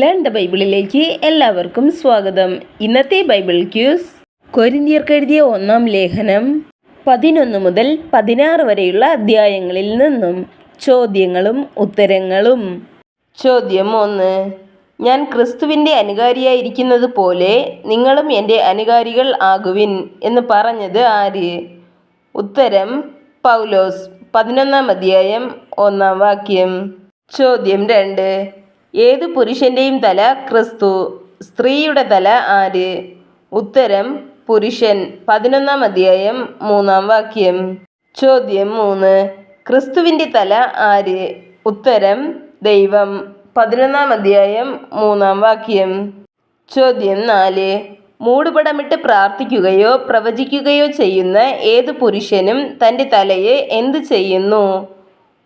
Learn the ബൈബിളിലേക്ക് എല്ലാവർക്കും സ്വാഗതം. ഇന്നത്തെ ബൈബിൾ ക്യൂസ്. കൊരിന്തിയർക്ക് എഴുതിയ ഒന്നാം ലേഖനം പതിനൊന്ന് മുതൽ പതിനാറ് വരെയുള്ള അധ്യായങ്ങളിൽ നിന്നും ചോദ്യങ്ങളും ഉത്തരങ്ങളും. ചോദ്യം ഒന്ന്. ഞാൻ ക്രിസ്തുവിന്റെ അനുകാരിയായിരിക്കുന്നത് പോലെ നിങ്ങളും എന്റെ അനുകാരികൾ ആകുവിൻ എന്ന് പറഞ്ഞത് ആര്? ഉത്തരം പൗലോസ്. പതിനൊന്നാം അധ്യായം ഒന്നാം വാക്യം. ചോദ്യം രണ്ട്. ഏത് പുരുഷന്റെയും തല ക്രിസ്തു. സ്ത്രീയുടെ തല ആര്? ഉത്തരം പുരുഷൻ. പതിനൊന്നാം അധ്യായം മൂന്നാം വാക്യം. ചോദ്യം മൂന്ന്. ക്രിസ്തുവിന്റെ തല ആര്? ഉത്തരം ദൈവം. പതിനൊന്നാം അധ്യായം മൂന്നാം വാക്യം. ചോദ്യം നാല്. മൂടുപടമിട്ട് പ്രാർത്ഥിക്കുകയോ പ്രവചിക്കുകയോ ചെയ്യുന്ന ഏത് പുരുഷനും തന്റെ തലയെ എന്ത് ചെയ്യുന്നു?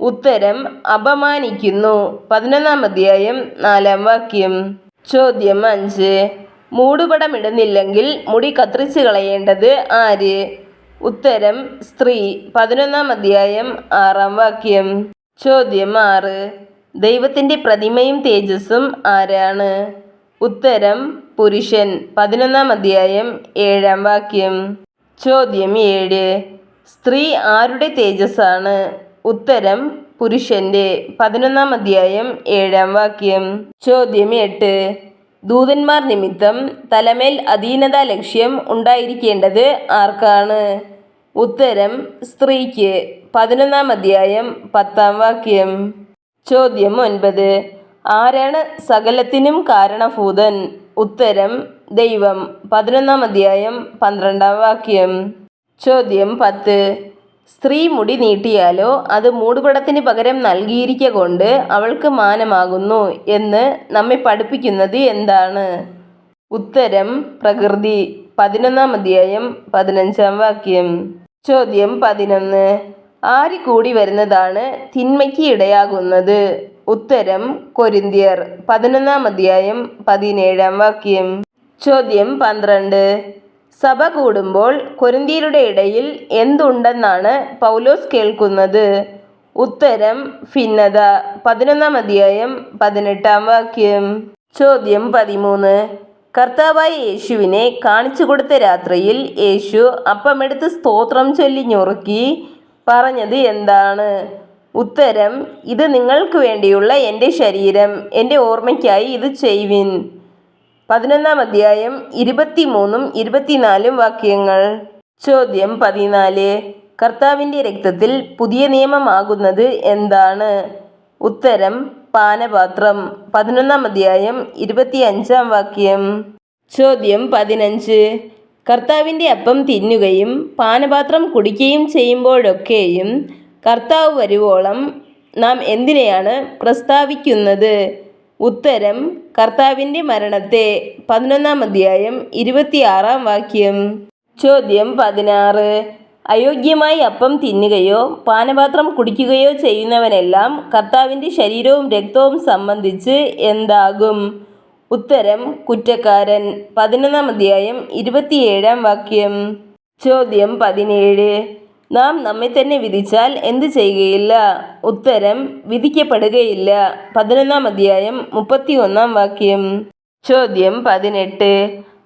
ഉത്തരം അപമാനിക്കുന്നു. പതിനൊന്നാം അധ്യായം നാലാം വാക്യം. ചോദ്യം അഞ്ച്. മൂടുപടമിടുന്നില്ലെങ്കിൽ മുടി കത്രിച്ചു കളയേണ്ടത് ആര്? ഉത്തരം സ്ത്രീ. പതിനൊന്നാം അധ്യായം ആറാം വാക്യം. ചോദ്യം ആറ്. ദൈവത്തിന്റെ പ്രതിമയും തേജസ്സും ആരാണ്? ഉത്തരം പുരുഷൻ. പതിനൊന്നാം അധ്യായം ഏഴാം വാക്യം. ചോദ്യം ഏഴ്. സ്ത്രീ ആരുടെ തേജസ്സാണ്? ഉത്തരം പുരുഷന്റെ പതിനൊന്നാം അധ്യായം ഏഴാം വാക്യം. ചോദ്യം എട്ട്. ദൂതന്മാർ നിമിത്തം തലമേൽ അധീനത ലക്ഷ്യം ഉണ്ടായിരിക്കേണ്ടത് ആർക്കാണ്? ഉത്തരം സ്ത്രീക്ക് പതിനൊന്നാം അധ്യായം പത്താം വാക്യം. ചോദ്യം ഒൻപത്. ആരാണ് സകലത്തിനും കാരണഭൂതൻ? ഉത്തരം ദൈവം പതിനൊന്നാം അധ്യായം പന്ത്രണ്ടാം വാക്യം. ചോദ്യം പത്ത്. സ്ത്രീ മുടി നീട്ടിയാലോ അത് മൂടുപടത്തിന് പകരം നൽകിയിരിക്ക കൊണ്ട് അവൾക്ക് മാനമാകുന്നു എന്ന് നമ്മെ പഠിപ്പിക്കുന്നത് എന്താണ്? ഉത്തരം പ്രകൃതി. പതിനൊന്നാം അധ്യായം പതിനഞ്ചാം വാക്യം. ചോദ്യം പതിനൊന്ന്. ആര് കൂടി വരുന്നതാണ് തിന്മയ്ക്ക് ഇടയാകുന്നത്. ഉത്തരം കൊരിന്തിയർ. പതിനൊന്നാം അധ്യായം പതിനേഴാം വാക്യം. ചോദ്യം പന്ത്രണ്ട്. സഭ കൂടുമ്പോൾ കൊരിന്തിയരുടെ ഇടയിൽ എന്തുണ്ടെന്നാണ് പൗലോസ് കേൾക്കുന്നത്? ഉത്തരം ഭിന്നത പതിനൊന്നാം അധ്യായം പതിനെട്ടാം വാക്യം. ചോദ്യം പതിമൂന്ന്. കർത്താവായ യേശുവിനെ കാണിച്ചു കൊടുത്ത രാത്രിയിൽ യേശു അപ്പമെടുത്ത് സ്തോത്രം ചൊല്ലി ഞുറുക്കി പറഞ്ഞത് എന്താണ്? ഉത്തരം ഇത് നിങ്ങൾക്ക് വേണ്ടിയുള്ള എന്റെ ശരീരം എന്റെ ഓർമ്മയ്ക്കായി ഇത് ചെയ്യുവിൻ. പതിനൊന്നാം അധ്യായം ഇരുപത്തിമൂന്നും ഇരുപത്തിനാലും വാക്യങ്ങൾ. ചോദ്യം പതിനാല്. കർത്താവിന്റെ രക്തത്തിൽ പുതിയ നിയമമാകുന്നത് എന്താണ്? ഉത്തരം പാനപാത്രം. പതിനൊന്നാം അധ്യായം ഇരുപത്തി അഞ്ചാം വാക്യം. ചോദ്യം പതിനഞ്ച്. കർത്താവിന്റെ അപ്പം തിന്നുകയും പാനപാത്രം കുടിക്കുകയും ചെയ്യുമ്പോഴൊക്കെയും കർത്താവ് വരുവോളം നാം എന്തിനെയാണ് പ്രസ്താവിക്കുന്നത്? ഉത്തരം കർത്താവിന്റെ മരണത്തെ പതിനൊന്നാം അധ്യായം ഇരുപത്തിയാറാം വാക്യം. ചോദ്യം പതിനാറ്. അയോഗ്യമായി അപ്പം തിന്നുകയോ പാനപാത്രം കുടിക്കുകയോ ചെയ്യുന്നവനെല്ലാം കർത്താവിന്റെ ശരീരവും രക്തവും സംബന്ധിച്ച് എന്താകും? ഉത്തരം കുറ്റക്കാരൻ. പതിനൊന്നാം അധ്യായം ഇരുപത്തിയേഴാം വാക്യം. ചോദ്യം പതിനേഴ്. നാം നമ്മെ തന്നെ വിധിച്ചാൽ എന്ത് ചെയ്യുകയില്ല? ഉത്തരം വിധിക്കപ്പെടുകയില്ല. പതിനൊന്നാം അധ്യായം മുപ്പത്തി ഒന്നാം വാക്യം. ചോദ്യം പതിനെട്ട്.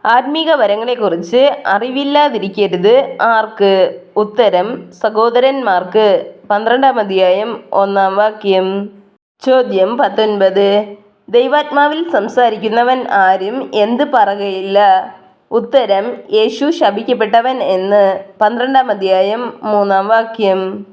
ആത്മീക വരങ്ങളെക്കുറിച്ച് അറിവില്ലാതിരിക്കരുത് ആർക്ക്? ഉത്തരം സഹോദരന്മാർക്ക്. പന്ത്രണ്ടാം അധ്യായം ഒന്നാം വാക്യം. ചോദ്യം പത്തൊൻപത്. ദൈവാത്മാവിൽ സംസാരിക്കുന്നവൻ ആരും എന്ത് പറകയില്ല? ഉത്തരം യേശു ശപിക്കപ്പെട്ടവൻ എന്ന്. പന്ത്രണ്ടാം അധ്യായം മൂന്നാം വാക്യം.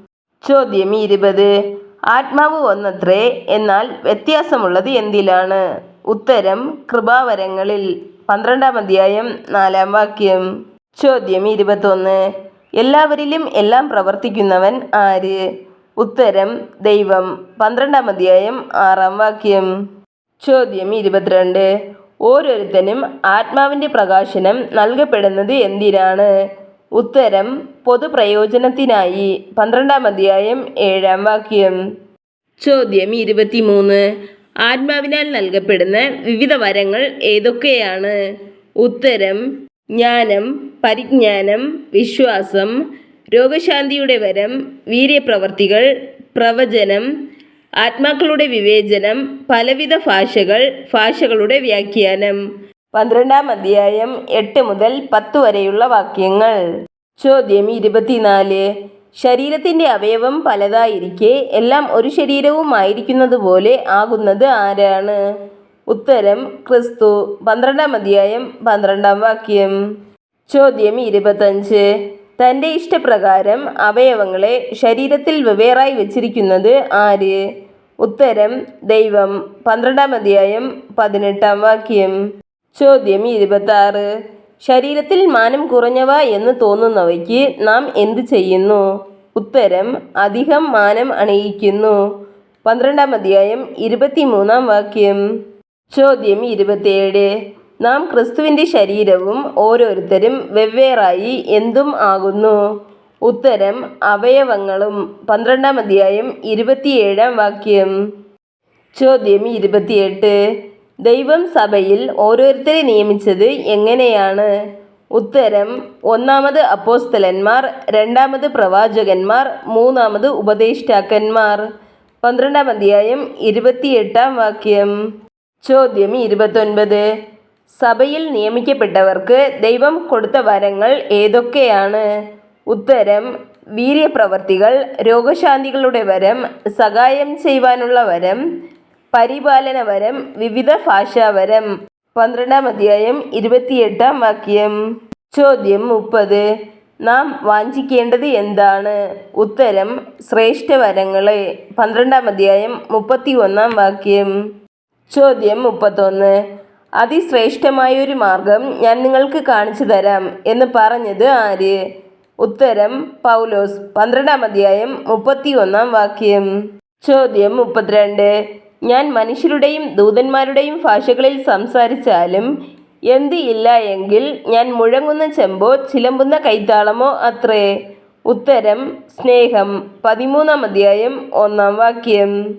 ചോദ്യം ഇരുപത്. ആത്മാവ് ഒന്നത്രേ എന്നാൽ വ്യത്യാസമുള്ളത് എന്തിലാണ്? ഉത്തരം കൃപാവരങ്ങളിൽ. പന്ത്രണ്ടാം അധ്യായം നാലാം വാക്യം. ചോദ്യം ഇരുപത്തൊന്ന്. എല്ലാവരിലും എല്ലാം പ്രവർത്തിക്കുന്നവൻ ആര്? ഉത്തരം ദൈവം. പന്ത്രണ്ടാം അധ്യായം ആറാം വാക്യം. ചോദ്യം ഇരുപത്തിരണ്ട്. ഓരോരുത്തനും ആത്മാവിന്റെ പ്രകാശനം നൽകപ്പെടുന്നത് എന്തിനാണ്? ഉത്തരം പൊതുപ്രയോജനത്തിനായി. പന്ത്രണ്ടാം അധ്യായം ഏഴാം വാക്യം. ചോദ്യം ഇരുപത്തിമൂന്ന്. ആത്മാവിനാൽ നൽകപ്പെടുന്ന വിവിധ വരങ്ങൾ ഏതൊക്കെയാണ്? ഉത്തരം ജ്ഞാനം പരിജ്ഞാനം വിശ്വാസം രോഗശാന്തിയുടെ വരം വീര്യപ്രവർത്തികൾ പ്രവചനം ആത്മാക്കളുടെ വിവേചനം പലവിധ ഭാഷകൾ ഭാഷകളുടെ വ്യാഖ്യാനം. പന്ത്രണ്ടാം അധ്യായം എട്ട് മുതൽ പത്ത് വരെയുള്ള വാക്യങ്ങൾ. ചോദ്യം ഇരുപത്തിനാല്. ശരീരത്തിന്റെ അവയവം പലതായിരിക്കെ എല്ലാം ഒരു ശരീരവുമായിരിക്കുന്നത് പോലെ ആകുന്നത് ആരാണ്? ഉത്തരം ക്രിസ്തു. പന്ത്രണ്ടാം അധ്യായം പന്ത്രണ്ടാം വാക്യം. ചോദ്യം ഇരുപത്തഞ്ച്. തന്റെ ഇഷ്ടപ്രകാരം അവയവങ്ങളെ ശരീരത്തിൽ വെവ്വേറായി വച്ചിരിക്കുന്നത് ആര്? ഉത്തരം ദൈവം. പന്ത്രണ്ടാം അധ്യായം പതിനെട്ടാം വാക്യം. ചോദ്യം ഇരുപത്താറ്. ശരീരത്തിൽ മാനം കുറഞ്ഞവ എന്ന് തോന്നുന്നവയ്ക്ക് നാം എന്തു ചെയ്യുന്നു? ഉത്തരം അധികം മാനം അണിയിക്കുന്നു. പന്ത്രണ്ടാം അധ്യായം ഇരുപത്തിമൂന്നാം വാക്യം. ചോദ്യം ഇരുപത്തിയേഴ്. നാം ക്രിസ്തുവിന്റെ ശരീരവും ഓരോരുത്തരും വെവ്വേറായി എന്തും ആകുന്നു. ഉത്തരം അവയവങ്ങളും. പന്ത്രണ്ടാം അധ്യായം ഇരുപത്തിയേഴാം വാക്യം. ചോദ്യം ഇരുപത്തിയെട്ട്. ദൈവം സഭയിൽ ഓരോരുത്തരെ നിയമിച്ചത് എങ്ങനെയാണ്? ഉത്തരം ഒന്നാമത് അപ്പോസ്തലന്മാർ രണ്ടാമത് പ്രവാചകന്മാർ മൂന്നാമത് ഉപദേഷ്ടാക്കന്മാർ. പന്ത്രണ്ടാം അധ്യായം ഇരുപത്തിയെട്ടാം വാക്യം. ചോദ്യം ഇരുപത്തൊൻപത്. സഭയിൽ നിയമിക്കപ്പെട്ടവർക്ക് ദൈവം കൊടുത്ത വരങ്ങൾ ഏതൊക്കെയാണ്? ഉത്തരം വീര്യപ്രവർത്തികൾ രോഗശാന്തികളുടെ വരം സഹായം ചെയ്യുവാനുള്ള വരം പരിപാലന വരം വിവിധ ഭാഷാവരം പന്ത്രണ്ടാം അധ്യായം ഇരുപത്തിയെട്ടാം വാക്യം. ചോദ്യം മുപ്പത്. നാം വാഞ്ചിക്കേണ്ടത് എന്താണ്? ഉത്തരം ശ്രേഷ്ഠ വരങ്ങളെ. പന്ത്രണ്ടാം അധ്യായം മുപ്പത്തി ഒന്നാം വാക്യം. ചോദ്യം മുപ്പത്തൊന്ന്. അതിശ്രേഷ്ഠമായൊരു മാർഗം ഞാൻ നിങ്ങൾക്ക് കാണിച്ചു തരാം എന്ന് പറഞ്ഞത് ആര്? ഉത്തരം പൗലോസ്. പന്ത്രണ്ടാം അധ്യായം മുപ്പത്തി ഒന്നാം വാക്യം. ചോദ്യം മുപ്പത്തിരണ്ട്. ഞാൻ മനുഷ്യരുടെയും ദൂതന്മാരുടെയും ഭാഷകളിൽ സംസാരിച്ചാലും എന്ത് ഇല്ല എങ്കിൽ ഞാൻ മുഴങ്ങുന്ന ചെമ്പോ ചിലമ്പുന്ന കൈത്താളമോ അത്രേ? ഉത്തരം സ്നേഹം. പതിമൂന്നാം അധ്യായം ഒന്നാം വാക്യം.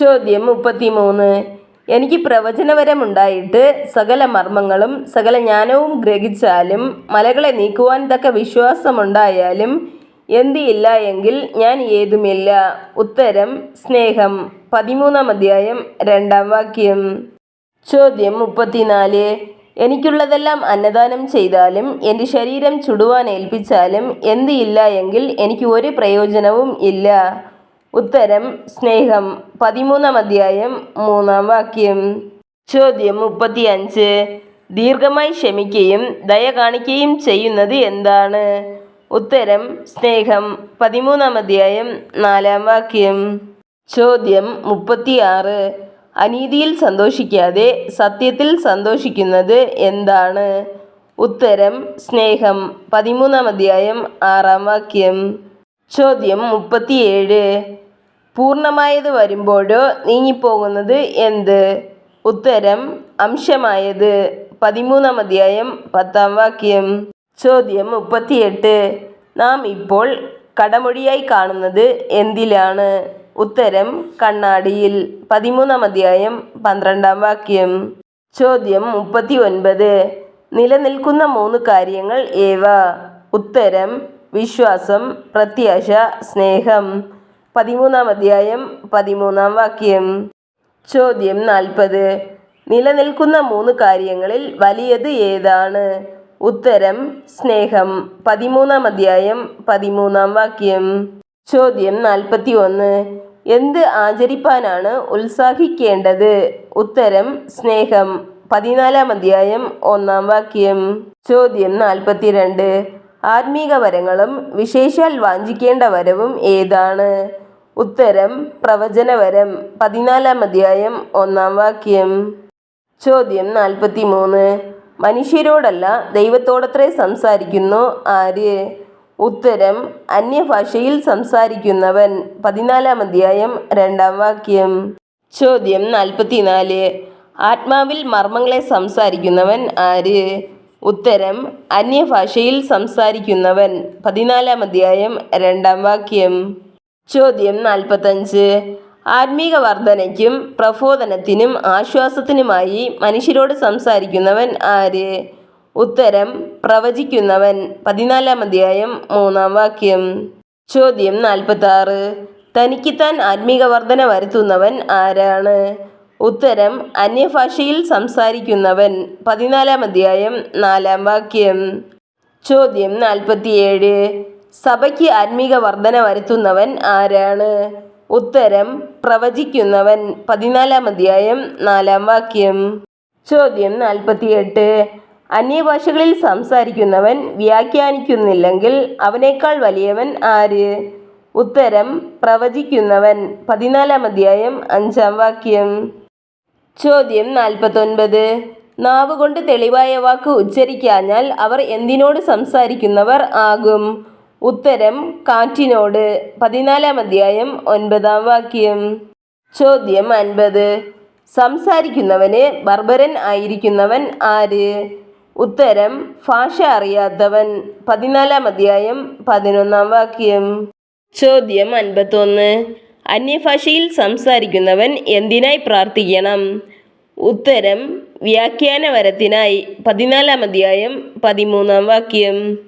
ചോദ്യം മുപ്പത്തിമൂന്ന്. എനിക്ക് പ്രവചനവരമുണ്ടായിട്ട് സകല മർമ്മങ്ങളും സകല ജ്ഞാനവും ഗ്രഹിച്ചാലും മലകളെ നീക്കുവാൻ തക്ക വിശ്വാസമുണ്ടായാലും എന്തിയില്ല എങ്കിൽ ഞാൻ ഏതുമില്ല. ഉത്തരം സ്നേഹം. പതിമൂന്നാം അധ്യായം രണ്ടാം വാക്യം. ചോദ്യം മുപ്പത്തിനാല്. എനിക്കുള്ളതെല്ലാം അന്നദാനം ചെയ്താലും എന്റെ ശരീരം ചുടുവാൻ ഏൽപ്പിച്ചാലും എന്തിയില്ല എങ്കിൽ എനിക്ക് ഒരു പ്രയോജനവും ഇല്ല. ഉത്തരം സ്നേഹം. പതിമൂന്നാം അധ്യായം മൂന്നാം വാക്യം. ചോദ്യം മുപ്പത്തിയഞ്ച്. ദീർഘമായി ക്ഷമിക്കുകയും ദയ കാണിക്കുകയും ചെയ്യുന്നത് എന്താണ്? ഉത്തരം സ്നേഹം. പതിമൂന്നാം അധ്യായം നാലാം വാക്യം. ചോദ്യം മുപ്പത്തിയാറ്. അനീതിയിൽ സന്തോഷിക്കാതെ സത്യത്തിൽ സന്തോഷിക്കുന്നത് എന്താണ്? ഉത്തരം സ്നേഹം. പതിമൂന്നാം അധ്യായം ആറാം വാക്യം. ചോദ്യം മുപ്പത്തിയേഴ്. പൂർണമായത് വരുമ്പോഴോ നീങ്ങിപ്പോകുന്നത് എന്ത്? ഉത്തരം അംശമായത്. പതിമൂന്നാം അധ്യായം പത്താം വാക്യം. ചോദ്യം മുപ്പത്തിയെട്ട്. നാം ഇപ്പോൾ കടമൊഴിയായി കാണുന്നത് എന്തിലാണ്? ഉത്തരം കണ്ണാടിയിൽ. പതിമൂന്നാം അധ്യായം പന്ത്രണ്ടാം വാക്യം. ചോദ്യം മുപ്പത്തി ഒൻപത് നിലനിൽക്കുന്ന മൂന്ന് കാര്യങ്ങൾ ഏവ? ഉത്തരം വിശ്വാസം പ്രത്യാശ സ്നേഹം. പതിമൂന്നാം അധ്യായം പതിമൂന്നാം വാക്യം. ചോദ്യം നാൽപ്പത്. നിലനിൽക്കുന്ന മൂന്ന് കാര്യങ്ങളിൽ വലിയത് ഏതാണ്? ഉത്തരം സ്നേഹം. പതിമൂന്നാം അധ്യായം പതിമൂന്നാം വാക്യം. ചോദ്യം നാൽപ്പത്തി ഒന്ന് എന്ത് ആചരിപ്പാനാണ് ഉത്സാഹിക്കേണ്ടത്? ഉത്തരം സ്നേഹം. പതിനാലാം അധ്യായം ഒന്നാം വാക്യം. ചോദ്യം നാൽപ്പത്തിരണ്ട്. ആത്മീക വരങ്ങളും വിശേഷാൽ വാഞ്ചിക്കേണ്ട വരവും ഏതാണ്? ഉത്തരം പ്രവചനവരം പതിനാലാം അധ്യായം ഒന്നാം വാക്യം. ചോദ്യം നാൽപ്പത്തി മൂന്ന് മനുഷ്യരോടല്ല ദൈവത്തോടത്രേ സംസാരിക്കുന്നു. ആര്? ഉത്തരം അന്യഭാഷയിൽ സംസാരിക്കുന്നവൻ. പതിനാലാം അധ്യായം രണ്ടാം വാക്യം. ചോദ്യം നാൽപ്പത്തിനാല്. ആത്മാവിൽ മർമ്മങ്ങളെ സംസാരിക്കുന്നവൻ ആര്? ഉത്തരം അന്യഭാഷയിൽ സംസാരിക്കുന്നവൻ. പതിനാലാം അധ്യായം രണ്ടാം വാക്യം. ചോദ്യം നാൽപ്പത്തഞ്ച്. ആത്മീക വർധനയ്ക്കും പ്രബോധനത്തിനും ആശ്വാസത്തിനുമായി മനുഷ്യരോട് സംസാരിക്കുന്നവൻ ആര്? ഉത്തരം പ്രവചിക്കുന്നവൻ. പതിനാലാം അധ്യായം മൂന്നാം വാക്യം. ചോദ്യം നാൽപ്പത്താറ്. തനിക്ക് താൻ ആത്മീക വർധന വരുത്തുന്നവൻ ആരാണ്? ഉത്തരം അന്യഭാഷയിൽ സംസാരിക്കുന്നവൻ. പതിനാലാം അധ്യായം നാലാം വാക്യം. ചോദ്യം നാൽപ്പത്തിയേഴ്. സഭയ്ക്ക് ആത്മീക വർധന വരുത്തുന്നവൻ ആരാണ്? ഉത്തരം പ്രവചിക്കുന്നവൻ. പതിനാലാം അധ്യായം നാലാം വാക്യം. ചോദ്യം നാൽപ്പത്തിയെട്ട്. അന്യഭാഷകളിൽ സംസാരിക്കുന്നവൻ വ്യാഖ്യാനിക്കുന്നില്ലെങ്കിൽ അവനേക്കാൾ വലിയവൻ ആര്? ഉത്തരം പ്രവചിക്കുന്നവൻ. പതിനാലാം അധ്യായം അഞ്ചാം വാക്യം. ചോദ്യം നാൽപ്പത്തൊൻപത്. നാവ് കൊണ്ട് തെളിവായ വാക്ക് ഉച്ചരിക്കാഞ്ഞാൽ അവർ എന്തിനോട് സംസാരിക്കുന്നവർ ആകും? ഉത്തരം കാറ്റിനോട്. പതിനാലാം അധ്യായം ഒൻപതാം വാക്യം. ചോദ്യം അൻപത്. സംസാരിക്കുന്നവന് ബർബരൻ ആയിരിക്കുന്നവൻ ആര്? ഉത്തരം ഭാഷ അറിയാത്തവൻ. പതിനാലാം അധ്യായം പതിനൊന്നാം വാക്യം. ചോദ്യം അൻപത്തൊന്ന്. അന്യഭാഷയിൽ സംസാരിക്കുന്നവൻ എന്തിനായി പ്രാർത്ഥിക്കണം? ഉത്തരം വ്യാഖ്യാനവരത്തിനായി പതിനാലാം അധ്യായം പതിമൂന്നാം വാക്യം.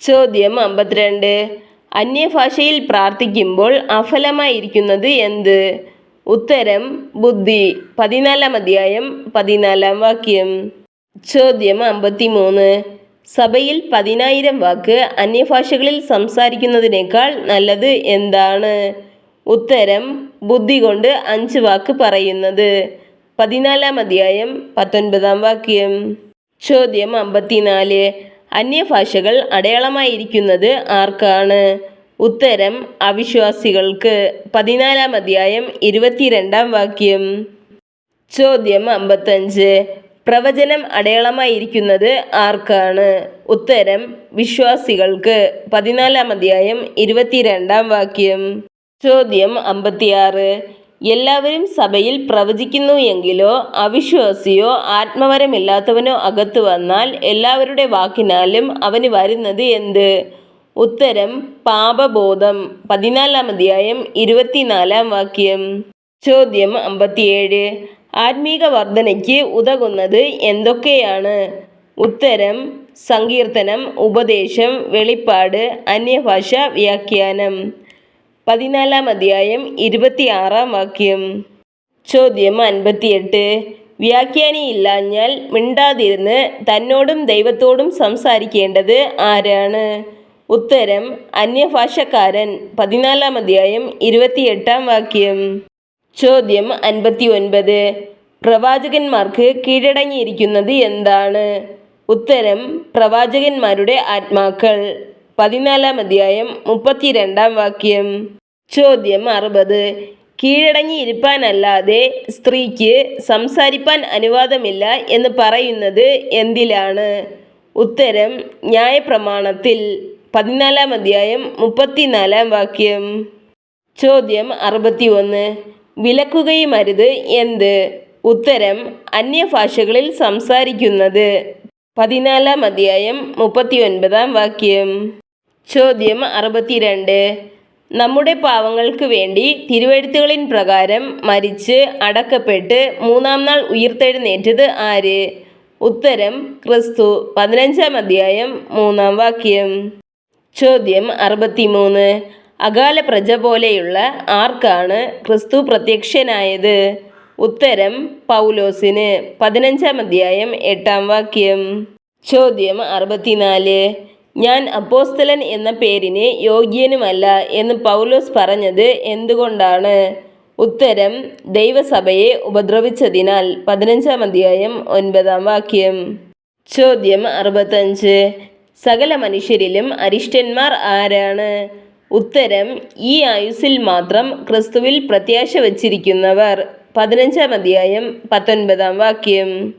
ചോദ്യം അമ്പത്തിരണ്ട്. അന്യഭാഷയിൽ പ്രാർത്ഥിക്കുമ്പോൾ അഫലമായിരിക്കുന്നത് എന്ത്? ഉത്തരം ബുദ്ധി. പതിനാലാം അധ്യായം പതിനാലാം വാക്യം. ചോദ്യം അമ്പത്തിമൂന്ന്. സഭയിൽ പതിനായിരം വാക്ക് അന്യഭാഷകളിൽ സംസാരിക്കുന്നതിനേക്കാൾ നല്ലത് എന്താണ്? ഉത്തരം ബുദ്ധി കൊണ്ട് അഞ്ച് വാക്ക് പറയുന്നത്. പതിനാലാം അധ്യായം പത്തൊൻപതാം വാക്യം. ചോദ്യം അമ്പത്തിനാല്. അന്യഭാഷകൾ അടയാളമായിരിക്കുന്നത് ആർക്കാണ്? ഉത്തരം അവിശ്വാസികൾക്ക്. പതിനാലാം അധ്യായം ഇരുപത്തിരണ്ടാം വാക്യം. ചോദ്യം അമ്പത്തഞ്ച്. പ്രവചനം അടയാളമായിരിക്കുന്നത് ആർക്കാണ്? ഉത്തരം വിശ്വാസികൾക്ക്. പതിനാലാം അധ്യായം ഇരുപത്തിരണ്ടാം വാക്യം. ചോദ്യം അമ്പത്തിയാറ്. എല്ലാവരും സഭയിൽ പ്രവചിക്കുന്നു എങ്കിലോ അവിശ്വാസിയോ ആത്മവരമില്ലാത്തവനോ അകത്തു വന്നാൽ എല്ലാവരുടെ വാക്കിനാലും അവന് വരുന്നത് എന്ത്? ഉത്തരം പാപബോധം. പതിനാലാം അധ്യായം ഇരുപത്തിനാലാം വാക്യം. ചോദ്യം അമ്പത്തിയേഴ്. ആത്മീക വർധനയ്ക്ക് ഉതകുന്നത് എന്തൊക്കെയാണ്? ഉത്തരം സങ്കീർത്തനം ഉപദേശം വെളിപ്പാട് അന്യഭാഷ വ്യാഖ്യാനം. പതിനാലാം അധ്യായം ഇരുപത്തിയാറാം വാക്യം. ചോദ്യം അൻപത്തിയെട്ട്. വ്യാഖ്യാനിയില്ലാഞ്ഞാൽ മിണ്ടാതിരുന്ന് തന്നോടും ദൈവത്തോടും സംസാരിക്കേണ്ടത് ആരാണ്? ഉത്തരം അന്യഭാഷക്കാരൻ. പതിനാലാം അധ്യായം ഇരുപത്തിയെട്ടാം വാക്യം. ചോദ്യം അൻപത്തി ഒൻപത് പ്രവാചകന്മാർക്ക് കീഴടങ്ങിയിരിക്കുന്നത് എന്താണ്? ഉത്തരം പ്രവാചകന്മാരുടെ ആത്മാക്കൾ. പതിനാലാം അധ്യായം മുപ്പത്തിരണ്ടാം വാക്യം. ചോദ്യം അറുപത്. കീഴടങ്ങി ഇരിപ്പാനല്ലാതെ സ്ത്രീക്ക് സംസാരിപ്പാൻ അനുവാദമില്ല എന്ന് പറയുന്നത് എന്തിലാണ്? ഉത്തരം ന്യായപ്രമാണത്തിൽ. പതിനാലാം അധ്യായം മുപ്പത്തിനാലാം വാക്യം. ചോദ്യം അറുപത്തി ഒന്ന് വിലക്കുകയും അരുത് എന്ത്? ഉത്തരം അന്യഭാഷകളിൽ സംസാരിക്കുന്നത്. പതിനാലാം അധ്യായം മുപ്പത്തി ഒൻപതാം വാക്യം. ചോദ്യം അറുപത്തിരണ്ട്. നമ്മുടെ പാവങ്ങൾക്ക് വേണ്ടി തിരുവഴുത്തുകളിൻ പ്രകാരം മരിച്ച് അടക്കപ്പെട്ട് മൂന്നാം നാൾ ഉയർത്തെഴുന്നേറ്റത് ആര്? ഉത്തരം ക്രിസ്തു. പതിനഞ്ചാം അധ്യായം മൂന്നാം വാക്യം. ചോദ്യം അറുപത്തിമൂന്ന്. അകാല പ്രജ പോലെയുള്ള ആർക്കാണ് ക്രിസ്തു പ്രത്യക്ഷനായത്? ഉത്തരം പൗലോസിന്. പതിനഞ്ചാം അധ്യായം എട്ടാം വാക്യം. ചോദ്യം അറുപത്തിനാല്. ഞാൻ അപ്പോസ്തലൻ എന്ന പേരിന് യോഗ്യനുമല്ല എന്ന് പൗലോസ് പറഞ്ഞത് എന്തുകൊണ്ടാണ്? ഉത്തരം ദൈവസഭയെ ഉപദ്രവിച്ചതിനാൽ. പതിനഞ്ചാം അധ്യായം ഒൻപതാം വാക്യം. ചോദ്യം അറുപത്തഞ്ച്. സകല മനുഷ്യരിലും അരിഷ്ടന്മാർ ആരാണ്? ഉത്തരം ഈ ആയുസ്സിൽ മാത്രം ക്രിസ്തുവിൽ പ്രത്യാശ വച്ചിരിക്കുന്നവർ. പതിനഞ്ചാം അധ്യായം പത്തൊൻപതാം വാക്യം.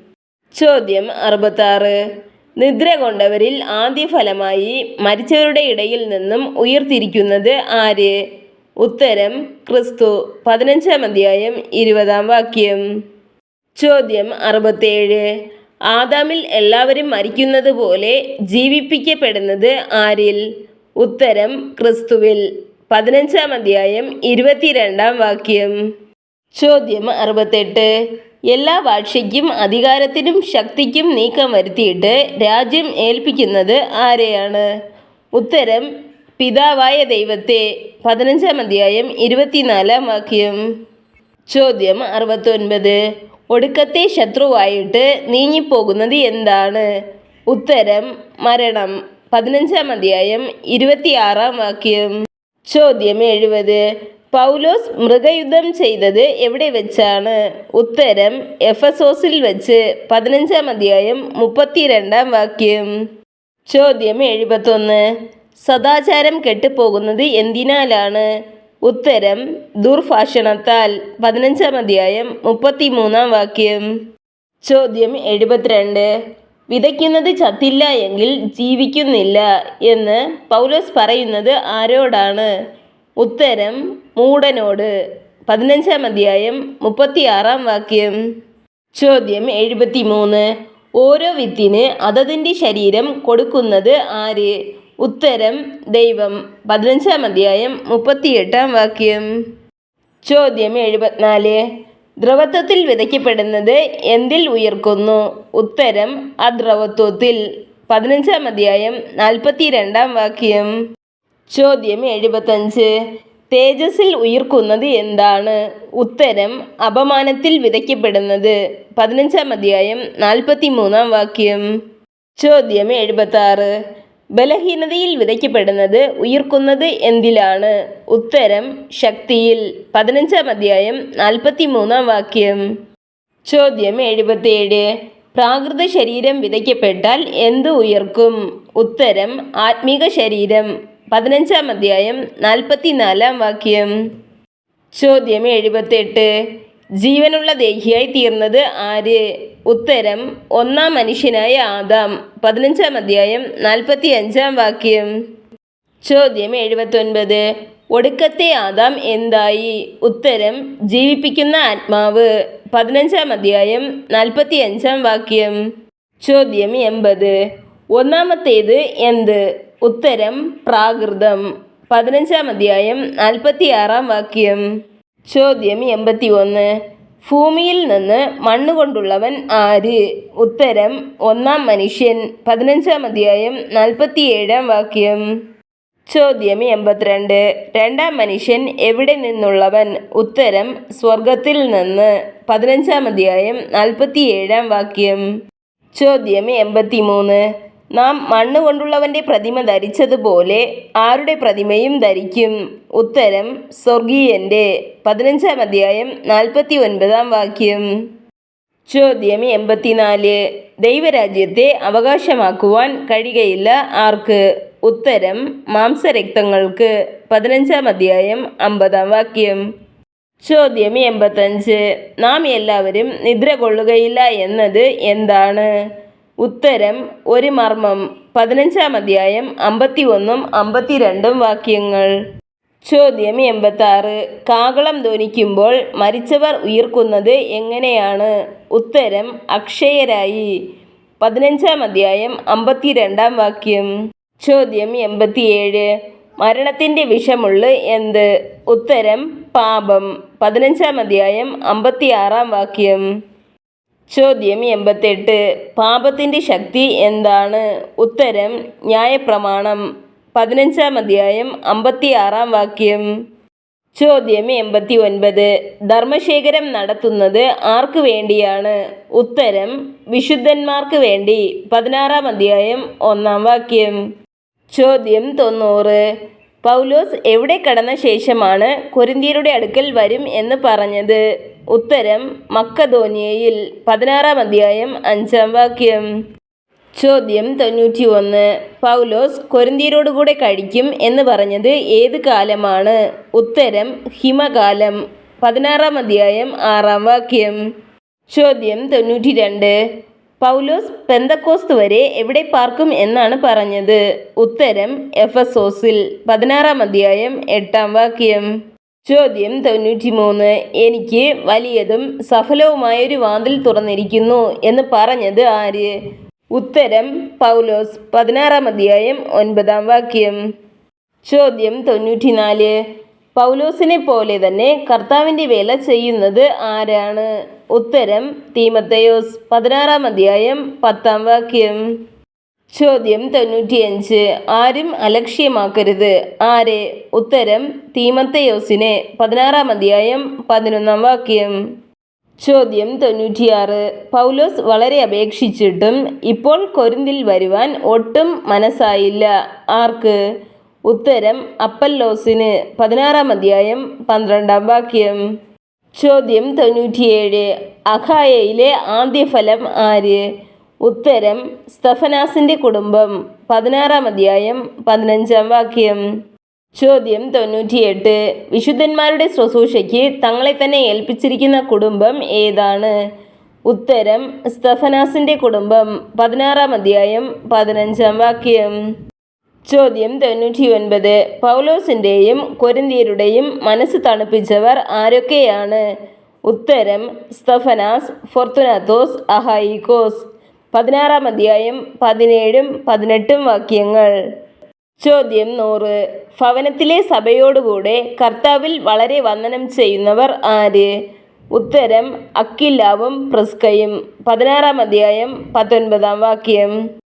ചോദ്യം അറുപത്താറ്. നിദ്ര കൊണ്ടവരിൽ ആദ്യഫലമായി മരിച്ചവരുടെ ഇടയിൽ നിന്നും ഉയർത്തിരിക്കുന്നത് ആര്? ഉത്തരം ക്രിസ്തു. പതിനഞ്ചാം അധ്യായം ഇരുപതാം വാക്യം. ചോദ്യം അറുപത്തേഴ്. ആദാമിൽ എല്ലാവരും മരിക്കുന്നത് പോലെ ജീവിപ്പിക്കപ്പെടുന്നത് ആരിൽ? ഉത്തരം ക്രിസ്തുവിൽ. പതിനഞ്ചാം അധ്യായം ഇരുപത്തിരണ്ടാം വാക്യം. ചോദ്യം അറുപത്തെട്ട്. എല്ലാ വാഴ്ചയ്ക്കും അധികാരത്തിനും ശക്തിക്കും നീക്കം വരുത്തിയിട്ട് രാജ്യം ഏൽപ്പിക്കുന്നത് ആരെയാണ്? ഉത്തരം പിതാവായ ദൈവത്തെ. പതിനഞ്ചാം അധ്യായം ഇരുപത്തിനാലാം വാക്യം. ചോദ്യം അറുപത്തൊൻപത്. ഒടുക്കത്തെ ശത്രുവായിട്ട് നീങ്ങിപ്പോകുന്നത് എന്താണ്? ഉത്തരം മരണം. പതിനഞ്ചാം അധ്യായം ഇരുപത്തിയാറാം വാക്യം. ചോദ്യം എഴുപത്. പൗലോസ് മൃഗയുദ്ധം ചെയ്തത് എവിടെ വെച്ചാണ്? ഉത്തരം എഫസോസിൽ വെച്ച് പതിനഞ്ചാം അധ്യായം മുപ്പത്തിരണ്ടാം വാക്യം. ചോദ്യം എഴുപത്തൊന്ന്. സദാചാരം കെട്ടുപോകുന്നത് എന്തിനാലാണ്? ഉത്തരം ദുർഭാഷണത്താൽ പതിനഞ്ചാം അധ്യായം മുപ്പത്തിമൂന്നാം വാക്യം. ചോദ്യം എഴുപത്തിരണ്ട്. വിതയ്ക്കുന്നത് ചത്തില്ല എങ്കിൽ ജീവിക്കുന്നില്ല എന്ന് പൗലോസ് പറയുന്നത് ആരോടാണ്? ഉത്തരം മൂടനോട് പതിനഞ്ചാം അധ്യായം മുപ്പത്തിയാറാം വാക്യം. ചോദ്യം എഴുപത്തി മൂന്ന് ഓരോ വിത്തിന് അതതിന്റെ ശരീരം കൊടുക്കുന്നത് ആര്? ഉത്തരം ദൈവം. പതിനഞ്ചാം അധ്യായം മുപ്പത്തിയെട്ടാം വാക്യം. ചോദ്യം എഴുപത്തിനാല്. ദ്രവത്വത്തിൽ വിതയ്ക്കപ്പെടുന്നത് എന്തിൽ ഉയർക്കുന്നു? ഉത്തരം അദ്രവത്വത്തിൽ. പതിനഞ്ചാം അധ്യായം നാൽപ്പത്തി രണ്ടാം വാക്യം. ചോദ്യം എഴുപത്തഞ്ച്. തേജസ്സിൽ ഉയർക്കുന്നത് എന്താണ്? ഉത്തരം അപമാനത്തിൽ വിതയ്ക്കപ്പെടുന്നത്. പതിനഞ്ചാം അധ്യായം നാൽപ്പത്തി മൂന്നാം വാക്യം. ചോദ്യം എഴുപത്താറ്. ബലഹീനതയിൽ വിതയ്ക്കപ്പെടുന്നത് ഉയർക്കുന്നത് എന്തിലാണ്? ഉത്തരം ശക്തിയിൽ. പതിനഞ്ചാം അധ്യായം നാൽപ്പത്തി മൂന്നാം വാക്യം. ചോദ്യം എഴുപത്തിയേഴ് പ്രാകൃത ശരീരം വിതയ്ക്കപ്പെട്ടാൽ എന്ത് ഉയർക്കും? ഉത്തരം ആത്മീക ശരീരം. പതിനഞ്ചാം അധ്യായം നാൽപ്പത്തിനാലാം വാക്യം. ചോദ്യം എഴുപത്തെട്ട്. ജീവനുള്ള ദേഹിയായി തീർന്നത് ആര്? ഉത്തരം ഒന്നാം മനുഷ്യനായ ആദാം. പതിനഞ്ചാം അധ്യായം നാൽപ്പത്തി അഞ്ചാം വാക്യം. ചോദ്യം എഴുപത്തൊൻപത്. ഒടുക്കത്തെ ആദാം എന്തായി? ഉത്തരം ജീവിപ്പിക്കുന്ന ആത്മാവ്. പതിനഞ്ചാം അധ്യായം നാൽപ്പത്തി അഞ്ചാം വാക്യം. ചോദ്യം എൺപത്. ഒന്നാമത്തേത് എന്ത്? ഉത്തരം പ്രാകൃതം. പതിനഞ്ചാം അധ്യായം നാൽപ്പത്തി ആറാം വാക്യം. ചോദ്യം എൺപത്തി ഒന്ന് ഭൂമിയിൽ നിന്ന് മണ്ണ് കൊണ്ടുള്ളവൻ ആര്? ഉത്തരം ഒന്നാം മനുഷ്യൻ. പതിനഞ്ചാം അധ്യായം നാൽപ്പത്തി ഏഴാം വാക്യം. ചോദ്യം എൺപത്തിരണ്ട്. രണ്ടാം മനുഷ്യൻ എവിടെ നിന്നുള്ളവൻ? ഉത്തരം സ്വർഗത്തിൽ നിന്ന്. പതിനഞ്ചാം അധ്യായം നാൽപ്പത്തി ഏഴാം വാക്യം. ചോദ്യം എൺപത്തി മൂന്ന് നാം മണ്ണ് കൊണ്ടുള്ളവന്റെ പ്രതിമ ധരിച്ചതുപോലെ ആരുടെ പ്രതിമയും ധരിക്കും? ഉത്തരം സ്വർഗീയന്റെ പതിനഞ്ചാം അധ്യായം നാൽപ്പത്തി ഒൻപതാം വാക്യം. ചോദ്യം എൺപത്തിനാല്. ദൈവരാജ്യത്തെ അവകാശമാക്കുവാൻ കഴിയുകയില്ല ആർക്ക്? ഉത്തരം മാംസരക്തങ്ങൾക്ക്. പതിനഞ്ചാം അധ്യായം അമ്പതാം വാക്യം. ചോദ്യം എൺപത്തഞ്ച്. നാം എല്ലാവരും നിദ്ര കൊള്ളുകയില്ല എന്നത് എന്താണ്? ഉത്തരം ഒരു മർമ്മം. പതിനഞ്ചാം അധ്യായം അമ്പത്തി ഒന്നും അമ്പത്തിരണ്ടും വാക്യങ്ങൾ. ചോദ്യം എൺപത്താറ്. കാകളം ധ്വനിക്കുമ്പോൾ മരിച്ചവർ ഉയർക്കുന്നത് എങ്ങനെയാണ്? ഉത്തരം അക്ഷയരായി. പതിനഞ്ചാം അധ്യായം അമ്പത്തിരണ്ടാം വാക്യം. ചോദ്യം എൺപത്തിയേഴ്. മരണത്തിന്റെ വിഷമുള്ള എന്ത്? ഉത്തരം പാപം. പതിനഞ്ചാം അധ്യായം അമ്പത്തിയാറാം വാക്യം. ചോദ്യം എൺപത്തെട്ട്. പാപത്തിന്റെ ശക്തി എന്താണ്? ഉത്തരം ന്യായപ്രമാണം. പതിനഞ്ചാം അധ്യായം അമ്പത്തിയാറാം വാക്യം. ചോദ്യം എൺപത്തി ഒൻപത് ധർമ്മശേഖരം നടത്തുന്നത് ആർക്ക് വേണ്ടിയാണ്? ഉത്തരം വിശുദ്ധന്മാർക്ക് വേണ്ടി. പതിനാറാം അധ്യായം ഒന്നാം വാക്യം. ചോദ്യം തൊണ്ണൂറ്. പൗലോസ് എവിടെ കടന്ന ശേഷമാണ് കൊരിന്തിയരുടെ അടുക്കൽ വരും എന്ന് പറഞ്ഞത്? ഉത്തരം മക്കധോനിയയിൽ പതിനാറാം അധ്യായം അഞ്ചാം വാക്യം. ചോദ്യം തൊണ്ണൂറ്റി ഒന്ന് പൗലോസ് കൊരിന്തിയരോടുകൂടെ കഴിക്കും എന്ന് പറഞ്ഞത് ഏത് കാലമാണ്? ഉത്തരം ഹിമകാലം. പതിനാറാം അധ്യായം ആറാം വാക്യം. ചോദ്യം തൊണ്ണൂറ്റി രണ്ട് പൗലോസ് പെന്തക്കോസ്ത് വരെ എവിടെ പാർക്കും എന്നാണ് പറഞ്ഞത്? ഉത്തരം എഫസോസിൽ. പതിനാറാം അധ്യായം എട്ടാം വാക്യം. ചോദ്യം തൊണ്ണൂറ്റി മൂന്ന് എനിക്ക് വലിയതും സഫലവുമായൊരു വാതിൽ തുറന്നിരിക്കുന്നു എന്ന് പറഞ്ഞത് ആര്? ഉത്തരം പൗലോസ്. പതിനാറാം അധ്യായം ഒൻപതാം വാക്യം. ചോദ്യം തൊണ്ണൂറ്റിനാല്. പൗലോസിനെ പോലെ തന്നെ കർത്താവിന്റെ വേല ചെയ്യുന്നത് ആരാണ്? ഉത്തരം തീമത്തയോസ് പതിനാറാം അധ്യായം പത്താം വാക്യം. ചോദ്യം തൊണ്ണൂറ്റിയഞ്ച്. ആരും അലക്ഷ്യമാക്കരുത്. ആരെ? ഉത്തരം തീമത്തയോസിനെ പതിനാറാം അധ്യായം പതിനൊന്നാം വാക്യം. ചോദ്യം തൊണ്ണൂറ്റിയാറ്. പൗലോസ് വളരെ അപേക്ഷിച്ചിട്ടും ഇപ്പോൾ കൊരിന്തിൽ വരുവാൻ ഒട്ടും മനസ്സായില്ല. ആർക്ക്? ഉത്തരം അപ്പല്ലോസിന് പതിനാറാം അധ്യായം പന്ത്രണ്ടാം വാക്യം. ചോദ്യം തൊണ്ണൂറ്റിയേഴ്. അഖായയിലെ ആദ്യഫലം ആര്? ഉത്തരം സ്തഫനാസിന്റെ കുടുംബം. പതിനാറാം അധ്യായം പതിനഞ്ചാം വാക്യം. ചോദ്യം തൊണ്ണൂറ്റിയെട്ട്. വിശുദ്ധന്മാരുടെ ശുശ്രൂഷയ്ക്ക് തങ്ങളെ തന്നെ ഏൽപ്പിച്ചിരിക്കുന്ന കുടുംബം ഏതാണ്? ഉത്തരം സ്തഫനാസിന്റെ കുടുംബം. പതിനാറാം അധ്യായം പതിനഞ്ചാം വാക്യം. ചോദ്യം തൊണ്ണൂറ്റി ഒൻപത് പൗലോസിന്റെയും കൊരിന്തിയരുടെയും മനസ്സ് തണുപ്പിച്ചവർ ആരൊക്കെയാണ്? ഉത്തരം സ്തഫനാസ് ഫോർത്തുനാത്തോസ് അഹായിക്കോസ്. പതിനാറാം അധ്യായം പതിനേഴും പതിനെട്ടും വാക്യങ്ങൾ. ചോദ്യം നൂറ്. ഭവനത്തിലെ സഭയോടുകൂടെ കർത്താവിൽ വളരെ വന്ദനം ചെയ്യുന്നവർ ആര്? ഉത്തരം അക്കില്ലാവും പ്രിസ്കയും. പതിനാറാം അധ്യായം പത്തൊൻപതാം വാക്യം.